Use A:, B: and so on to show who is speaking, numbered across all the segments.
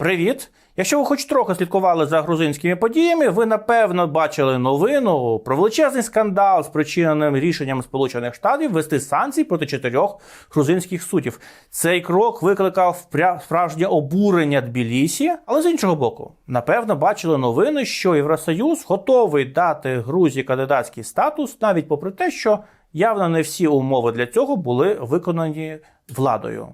A: Привіт! Якщо ви хоч трохи слідкували за грузинськими подіями, ви напевно бачили новину про величезний скандал, спричиненим рішенням Сполучених Штатів ввести санкції проти чотирьох грузинських суддів. Цей крок викликав справжнє обурення Тбілісі, але з іншого боку, напевно, бачили новини, що Євросоюз готовий дати Грузії кандидатський статус, навіть попри те, що явно не всі умови для цього були виконані владою.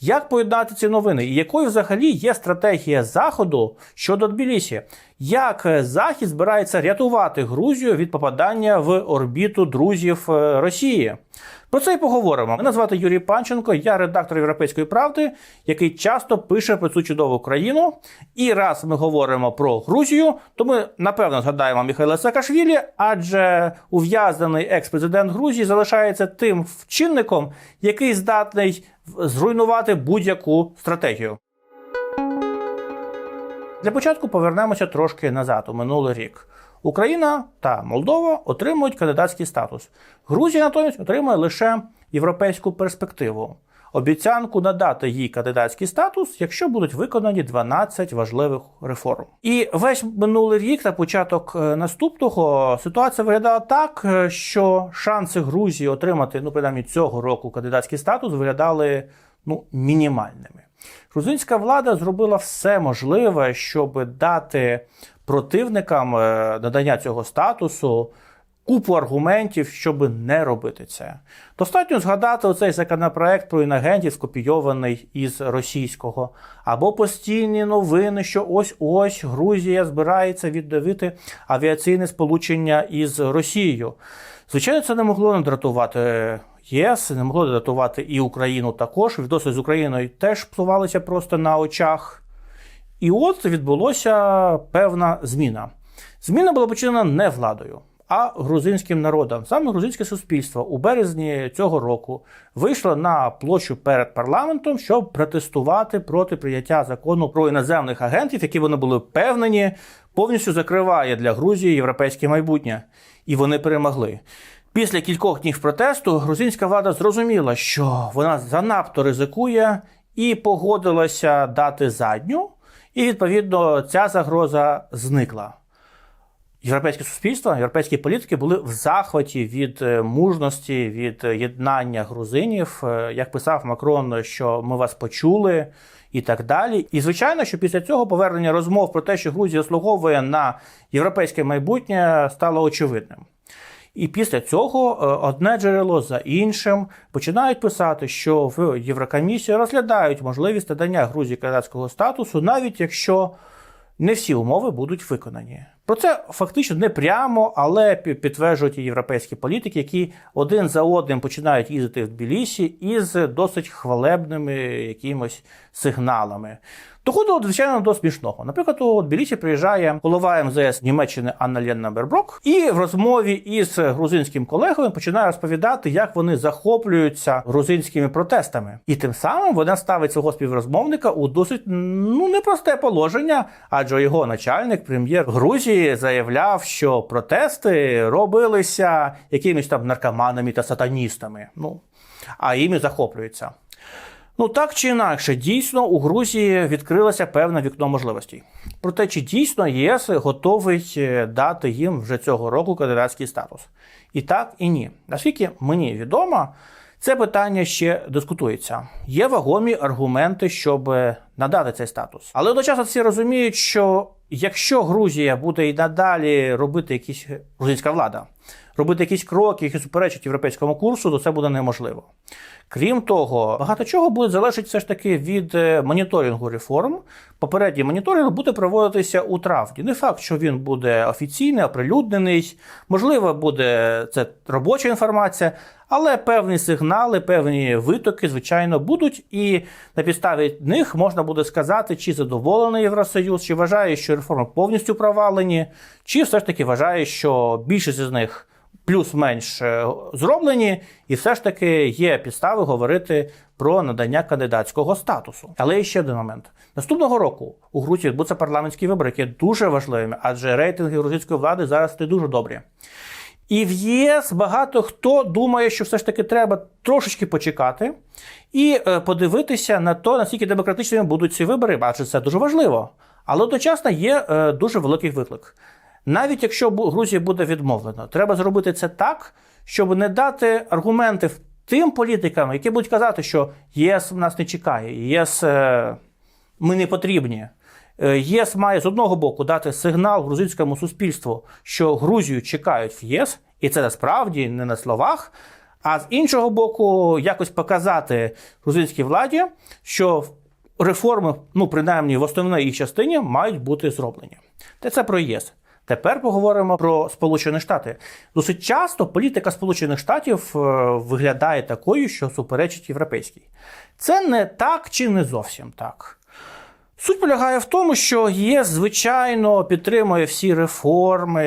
A: Як поєднати ці новини? І якою взагалі є стратегія Заходу щодо Тбілісі? Як е, Захід збирається рятувати Грузію від попадання в орбіту друзів е, Росії? Про це і поговоримо. Мене звати Юрій Панченко, я редактор Європейської правди, який часто пише про цю чудову країну. І раз ми говоримо про Грузію, то ми напевно згадаємо Михайла Саакашвілі, адже ув'язнений екс-президент Грузії залишається тим чинником, який здатний зруйнувати будь-яку стратегію. Для початку повернемося трошки назад, у минулий рік. Україна та Молдова отримують кандидатський статус. Грузія натомість отримує лише європейську перспективу. Обіцянку надати їй кандидатський статус, якщо будуть виконані 12 важливих реформ. І весь минулий рік та початок е, наступного ситуація виглядала так, е, що шанси Грузії отримати, ну принаймні цього року кандидатський статус виглядали ну мінімальними. Грузинська влада зробила все можливе, щоб дати противникам е, надання цього статусу купу аргументів, щоб не робити це. Достатньо згадати оцей законопроект про інагентів, скопійований із російського, або постійні новини, що ось ось Грузія збирається віддавити авіаційне сполучення із Росією. Звичайно, це не могло не дратувати ЄС, не могло дратувати і Україну також. Відносини з Україною теж псувалися просто на очах. І от відбулося певна зміна. Зміна була починена не владою, а грузинським народом. Саме грузинське суспільство у березні цього року вийшло на площу перед парламентом, щоб протестувати проти прийняття закону про іноземних агентів, які вони були впевнені, повністю закриває для Грузії європейське майбутнє. І вони перемогли. Після кількох днів протесту грузинська влада зрозуміла, що вона занадто ризикує і погодилася дати задню, і відповідно ця загроза зникла. Європейське суспільство, європейські політики були в захваті від е, мужності, від е, єднання грузинів. Е, Як писав Макрон, що ми вас почули і так далі. І звичайно, що після цього повернення розмов про те, що Грузія заслуговує на європейське майбутнє, стало очевидним. І після цього одне джерело за іншим починають писати, що в Єврокомісії розглядають можливість надання Грузії кандидатського статусу, навіть якщо не всі умови будуть виконані. Про це фактично не прямо, але підтверджують європейські політики, які один за одним починають їздити в Тбілісі із досить хвалебними якимось сигналами. Доходило, звичайно, до смішного. Наприклад, у Тбілісі приїжджає голова МЗС Німеччини Анна Ленна Берброк, і в розмові із грузинським колегою починає розповідати, як вони захоплюються грузинськими протестами. І тим самим вона ставить свого співрозмовника у досить ну непросте положення, адже його начальник, прем'єр Грузії, заявляв, що протести робилися якимись там наркоманами та сатаністами. Ну а іми захоплюються. Ну так чи інакше, дійсно у Грузії відкрилося певне вікно можливостей. Проте, чи дійсно ЄС готовий е, дати їм вже цього року кандидатський статус? І так, і ні. Наскільки мені відомо, це питання ще дискутується. Є вагомі аргументи, щоб е, надати цей статус. Але одночасно всі розуміють, що якщо Грузія буде і надалі робити якісь грузинська влада, робити якісь кроки, які суперечать європейському курсу, то це буде неможливо. Крім того, багато чого буде залежати все ж таки від е, моніторингу реформ. Попередній моніторинг буде проводитися у травні. Не факт, що він буде офіційний, оприлюднений. Можливо, буде це робоча інформація, але певні сигнали, певні витоки, звичайно, будуть, і на підставі них можна буде сказати, чи задоволений Євросоюз, чи вважає, що реформи повністю провалені, чи все ж таки вважає, що більшість з них плюс-менш е, зроблені, і все ж таки є підстави говорити про надання кандидатського статусу. Але є ще один момент. Наступного року у Грузії відбудуться парламентські вибори, які дуже важливими, адже рейтинги грузинської влади зараз не дуже добрі. І в ЄС багато хто думає, що все ж таки треба трошечки почекати і е, подивитися на те, наскільки демократичними будуть ці вибори, адже це дуже важливо. Але одночасно є е, дуже великий виклик. Навіть якщо Грузії буде відмовлено, треба зробити це так, щоб не дати аргументи тим політикам, які будуть казати, що ЄС нас не чекає, ЄС е, ми не потрібні. Е, ЄС має з одного боку дати сигнал грузинському суспільству, що Грузію чекають в ЄС, і це насправді не на словах. А з іншого боку, якось показати грузинській владі, що реформи, ну принаймні в основній їх частині, мають бути зроблені. Та це про ЄС. Тепер поговоримо про Сполучені Штати. Досить часто політика Сполучених Штатів е, виглядає такою, що суперечить європейській. Це не так чи не зовсім так. Суть полягає в тому, що ЄС, звичайно, підтримує всі реформи,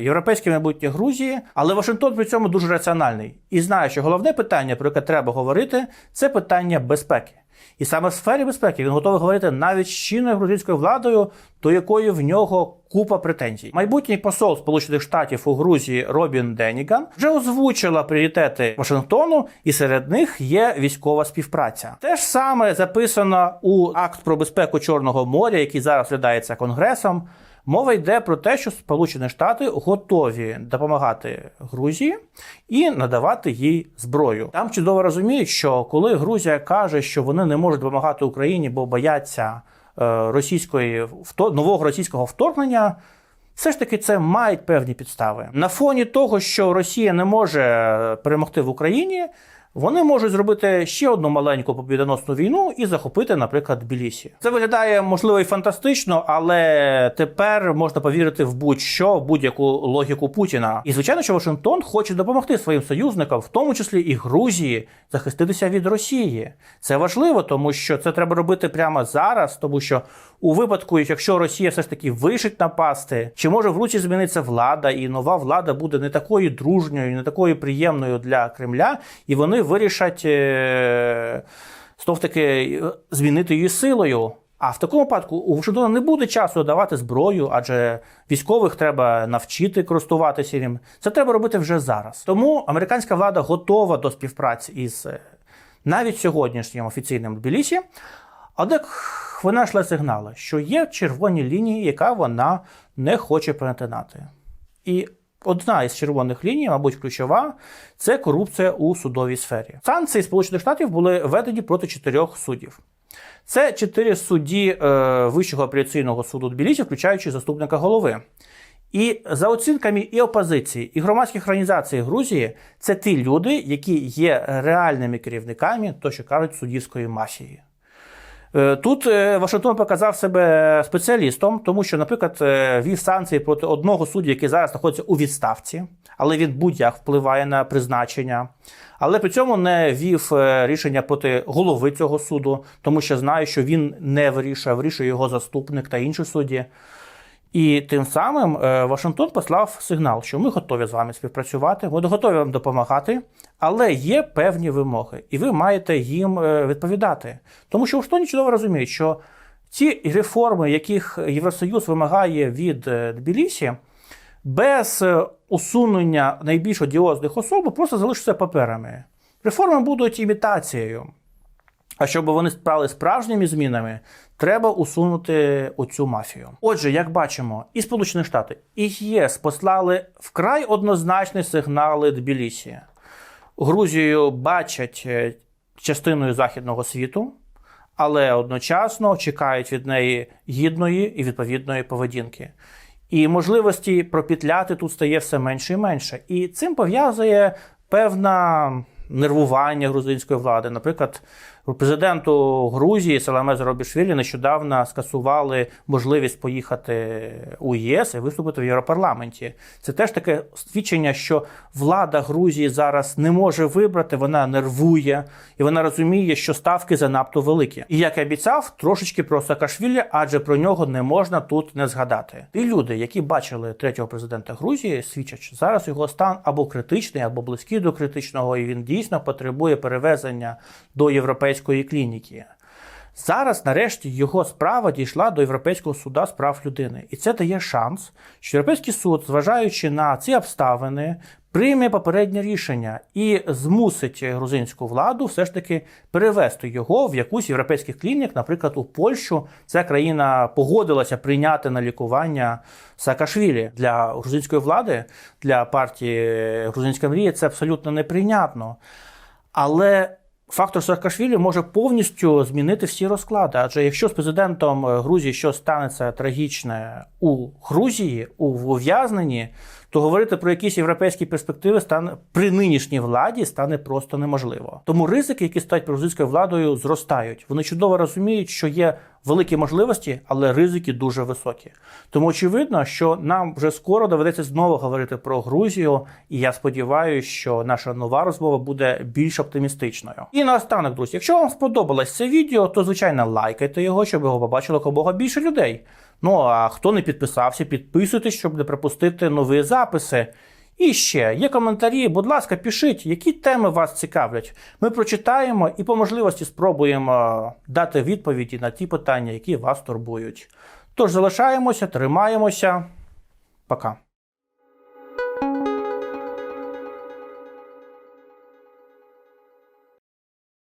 A: європейське майбутнє Грузії, але Вашингтон при цьому дуже раціональний і знає, що головне питання, про яке треба говорити, це питання безпеки. І саме в сфері безпеки він готовий говорити навіть з чинною грузинською владою, до якої в нього купа претензій. Майбутній посол Сполучених Штатів у Грузії Робін Деніган вже озвучила пріоритети Вашингтону, і серед них є військова співпраця. Те ж саме записано у акт про безпеку Чорного моря, який зараз глядається Конгресом. Мова йде про те, що Сполучені Штати готові допомагати Грузії і надавати їй зброю. Там чудово розуміють, що коли Грузія каже, що вони не можуть допомагати Україні, бо бояться е, російської нового російського вторгнення. Все ж таки, це мають певні підстави. На фоні того, що Росія не може перемогти в Україні, вони можуть зробити ще одну маленьку побідоносну війну і захопити, наприклад, Тбілісі. Це виглядає можливо і фантастично, але тепер можна повірити в будь-що, в будь-яку логіку Путіна. І звичайно, що Вашингтон хоче допомогти своїм союзникам, в тому числі і Грузії, захиститися від Росії. Це важливо, тому що це треба робити прямо зараз, тому що у випадку, якщо Росія все ж таки вирішить напасти, чи може в Грузії зміниться влада, і нова влада буде не такою дружньою, не такою приємною для Кремля, і вони вирішать е- знов таки змінити її силою. А в такому випадку у Вашингтона не буде часу давати зброю, адже військових треба навчити користуватися ним. Це треба робити вже зараз. Тому американська влада готова до співпраці із е, навіть сьогоднішнім офіційним Тбілісі, Однак вона йшла сигнали, що є червоні лінії, яка вона не хоче перетинати. І одна із червоних ліній, мабуть, ключова, це корупція у судовій сфері. Санкції Сполучених Штатів були введені проти чотирьох суддів. Це чотири судді е, Вищого апеляційного суду Тбілісі, включаючи заступника голови. І за оцінками і опозиції, і громадських організацій Грузії, це ті люди, які є реальними керівниками, то що кажуть, суддівської мафії. Е, Тут е, Вашингтон показав себе спеціалістом, тому що, наприклад, е, вів санкції проти одного судді, який зараз знаходиться у відставці, але він будь-як впливає на призначення. Але при цьому не вів рішення проти голови цього суду, тому що знає, що він не вирішує, вирішує його заступник та інші судді. І тим самим е, Вашингтон послав сигнал, що ми готові з вами співпрацювати, ми готові вам допомагати, але є певні вимоги, і ви маєте їм е, відповідати. Тому що Вашингтон чудово розуміє, що ці реформи, яких Євросоюз вимагає від е, Тбілісі, без усунення найбільш одіозних особ просто залишаться паперами. Реформи будуть імітацією. А щоб вони стали справжніми змінами, треба усунути оцю мафію. Отже, як бачимо, і Сполучені Штати, і ЄС послали вкрай однозначні сигнали Тбілісі. Грузію бачать е, частиною західного світу, але одночасно чекають від неї гідної і відповідної поведінки. І можливості пропітляти тут стає все менше і менше. І цим пов'язує певна нервування грузинської влади. Наприклад, президенту Грузії Саламе Заробішвілі нещодавно скасували можливість поїхати у ЄС і виступити в Європарламенті. Це теж таке свідчення, що влада Грузії зараз не може вибрати, вона нервує і вона розуміє, що ставки занадто великі. І як і обіцяв, трошечки про Саакашвілі, адже про нього не можна тут не згадати. Ті люди, які бачили третього президента Грузії, свідчать, що зараз його стан або критичний, або близький до критичного, і він дійсно потребує перевезення до європейської клініки. Зараз, нарешті, його справа дійшла до Європейського суда з прав людини, і це дає шанс, що Європейський суд, зважаючи на ці обставини, прийме попереднє рішення і змусить грузинську владу все ж таки перевести його в якусь європейських клінік, наприклад, у Польщу. Ця країна погодилася прийняти на лікування Саакашвілі для грузинської влади, для партії Грузинська мрія. Це абсолютно неприйнятно. Але фактор Саакашвілі може повністю змінити всі розклади. Адже якщо з президентом е, Грузії щось станеться трагічне у Грузії, у ув'язненні, то говорити про якісь європейські перспективи стане при нинішній владі стане просто неможливо. Тому ризики, які стають грузинською владою, зростають. Вони чудово розуміють, що є великі можливості, але ризики дуже високі. Тому очевидно, що нам вже скоро доведеться знову говорити про Грузію, і я сподіваюся, що наша нова розмова буде більш оптимістичною. І наостанок, друзі, якщо вам сподобалось це відео, то звичайно лайкайте його, щоб його побачило якомога більше людей. Ну а хто не підписався, підписуйтесь, щоб не пропустити нові записи. І ще є коментарі, будь ласка, пишіть, які теми вас цікавлять. Ми прочитаємо і по можливості спробуємо дати відповіді на ті питання, які вас турбують. Тож залишаємося, тримаємося. Пока.